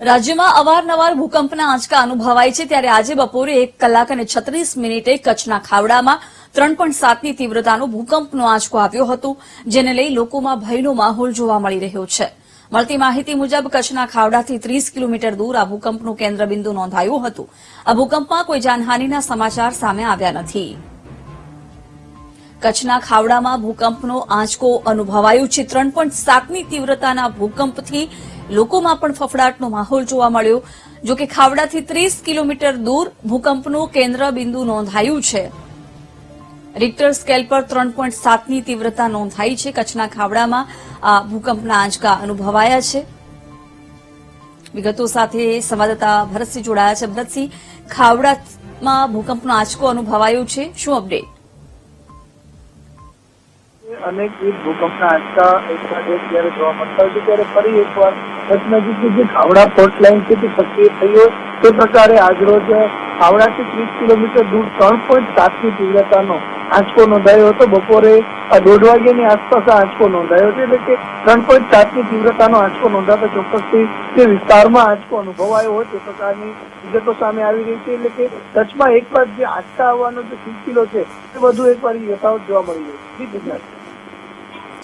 રાજ્યમાં અવારનવાર ભૂકંપના આંચકા અનુભવાય છે ત્યારે આજે બપોરે એક કલાક અને છત્રીસ મિનિટે કચ્છના ખાવડામાં ત્રણ પોઈન્ટ સાતની તીવ્રતાનો ભૂકંપનો આંચકો આવ્યો હતો, જેને લઈ લોકોમાં ભયનો માહોલ જોવા મળી રહ્યો છે. મળતી માહિતી મુજબ, કચ્છના ખાવડાથી ત્રીસ કિલોમીટર દૂર આ ભૂકંપનું કેન્દ્રબિંદુ નોંધાયું હતું. આ ભૂકંપમાં કોઈ જાનહાનિના સમાચાર સામે આવ્યા નથી. કચ્છના ખાવડામાં ભૂકંપનો આંચકો અનુભવાયો છે. ત્રણ પોઈન્ટ સાતની તીવ્રતાના ભૂકંપથી લોકોમાં પણ ફફડાટનો માહોલ જોવા મળ્યો. જો કે ખાવડાથી ત્રીસ કિલોમીટર દૂર ભૂકંપનું કેન્દ્ર બિંદુ નોંધાયું છે. રિક્ટર સ્કેલ પર ત્રણ પોઈન્ટ સાતની તીવ્રતા નોંધાઈ છે. કચ્છના ખાવડામાં આ ભૂકંપના આંચકા અનુભવાયા છે. વિગતો સાથે સંવાદદાતા ભરતસિંહ જોડાયા છે. ભરતસિંહ, ખાવડામાં ભૂકંપનો આંચકો અનુભવાયો છે. શું અપડેટ? અનેક વિવિધ ભૂકંપના આંચકા એકસાથે જોવા મળતા હોય ત્યારે ફરી એકવાર કચ્છ નજીકની જે ખાવડા પોર્ટ લાઇન છે તે સક્રિય થઈ હોય તે પ્રકારે આજરોજ ખાવડાથી ત્રીસ કિલોમીટર દૂર ત્રણ પોઈન્ટ સાતની તીવ્રતાનો આંચકો નોંધાયો હતો. બપોરે દોઢ વાગ્યાની આસપાસ આંચકો નોંધાયો છે, એટલે કે ત્રણ પોઈન્ટ સાતની તીવ્રતાનો આંચકો નોંધાતા ચોક્કસથી તે વિસ્તારમાં આંચકો અનુભવાયો હોય તે પ્રકારની વિગતો સામે આવી રહી છે, એટલે કે કચ્છમાં એક વાર જે આંચકા આવવાનો જે સિલસિલો છે, તે વધુ એકવાર યથાવત જોવા મળી રહ્યું છે.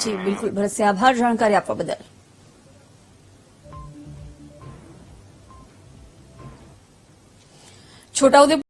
જી બિલકુલ. ભરતસિંહ આભાર જાણકારી આપવા બદલ. છોટાઉદેપુર